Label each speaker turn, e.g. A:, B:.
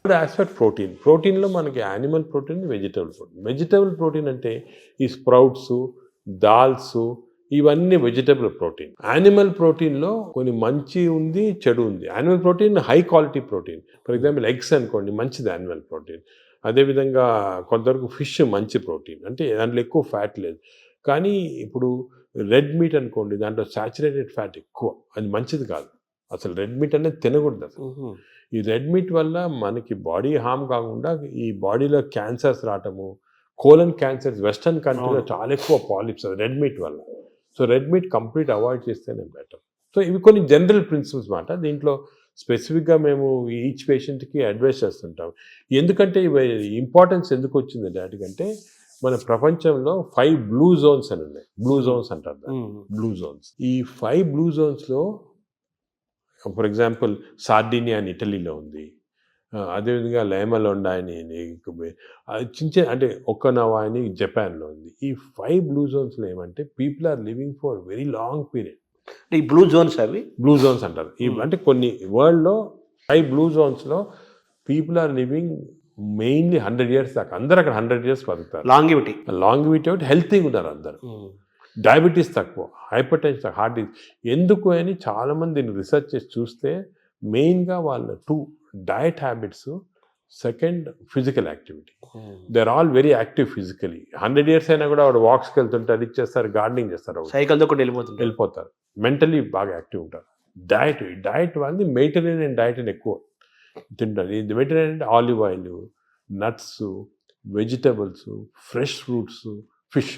A: ఇప్పుడు aspect protein. ప్రోటీన్లో మనకి animal protein vegetable protein. Vegetable protein అంటే ఈ స్ప్రౌట్స్ దాల్స్ ఇవన్నీ వెజిటబుల్ ప్రోటీన్. యానిమల్ ప్రోటీన్లో కొన్ని మంచి ఉంది చెడు ఉంది. Animal protein high quality protein. For example eggs అనుకోండి మంచిది యానిమల్ ప్రోటీన్. అదేవిధంగా కొంతవరకు ఫిష్ మంచి ప్రోటీన్. అంటే దాంట్లో ఎక్కువ ఫ్యాట్ లేదు. కానీ ఇప్పుడు రెడ్ మీట్ అనుకోండి దాంట్లో సాచురేటెడ్ ఫ్యాట్ ఎక్కువ. అది మంచిది కాదు. అసలు రెడ్ మీట్ అనేది తినకూడదు అసలు. ఈ రెడ్ మీట్ వల్ల మనకి బాడీ హామ్ కాకుండా ఈ బాడీలో క్యాన్సర్స్ రావటము కోలన్ క్యాన్సర్స్ వెస్టర్న్ కంట్రీలో. చాలా ఎక్కువ పాలిప్స్ రెడ్ మీట్ వల్ల. So red meat complete avoid చేస్తేనే బెటర్. సో ఇవి కొన్ని జనరల్ ప్రిన్సిపల్స్ మాట. దీంట్లో స్పెసిఫిక్గా మేము ఈచ్ పేషెంట్కి అడ్వైస్ చేస్తుంటాం. ఎందుకంటే ఇవి ఇంపార్టెన్స్ ఎందుకు వచ్చింది వాటికంటే మన ప్రపంచంలో ఫైవ్ బ్లూ జోన్స్ అని ఉన్నాయి. బ్లూ జోన్స్ అంటారు. Blue zones. ఈ ఫైవ్ బ్లూ జోన్స్లో ఫర్ ఎగ్జాంపుల్ సార్డినియా అని ఇటలీలో ఉంది. అదేవిధంగా లేమలోండా అని చిన్న అంటే ఒక్కనవా అని జపాన్లో ఉంది. ఈ ఫైవ్ బ్లూ జోన్స్లో ఏమంటే people are living for very long period.
B: అంటే ఈ బ్లూ జోన్స్ అవి?
A: బ్లూ జోన్స్ అంటారు. ఈ. అంటే కొన్ని వరల్డ్లో five blue జోన్స్లో people are living mainly hundred years దాకా. అందరు అక్కడ హండ్రెడ్ ఇయర్స్ బతుకుతారు.
B: లాంగివిటీ.
A: లాంగ్ వితౌట్ హెల్తీగా ఉన్నారు అందరు. డయాబెటీస్ తక్కువ హైపర్ టెన్షన్ హార్ట్ డిసీజ్. ఎందుకు అని చాలామంది రీసెర్చ్ చేసి చూస్తే మెయిన్గా వాళ్ళ two diet habits second physical activity. They are all very active physically hundred years అయినా కూడా వాడు వాక్స్కి వెళ్తుంటే అది చేస్తారు గార్డెనింగ్ చేస్తారు
B: సైకిల్తో కూడా వెళ్ళిపోతుంది
A: వెళ్ళిపోతారు. మెంటలీ బాగా యాక్టివ్ ఉంటారు. డయట్ డయట్ వాళ్ళది మెడిటరేనియన్ డయట్ అని ఎక్కువ తింటారు. ఇది మెడిటరేనియన్ అంటే olive oil nuts vegetables fresh fruits fish.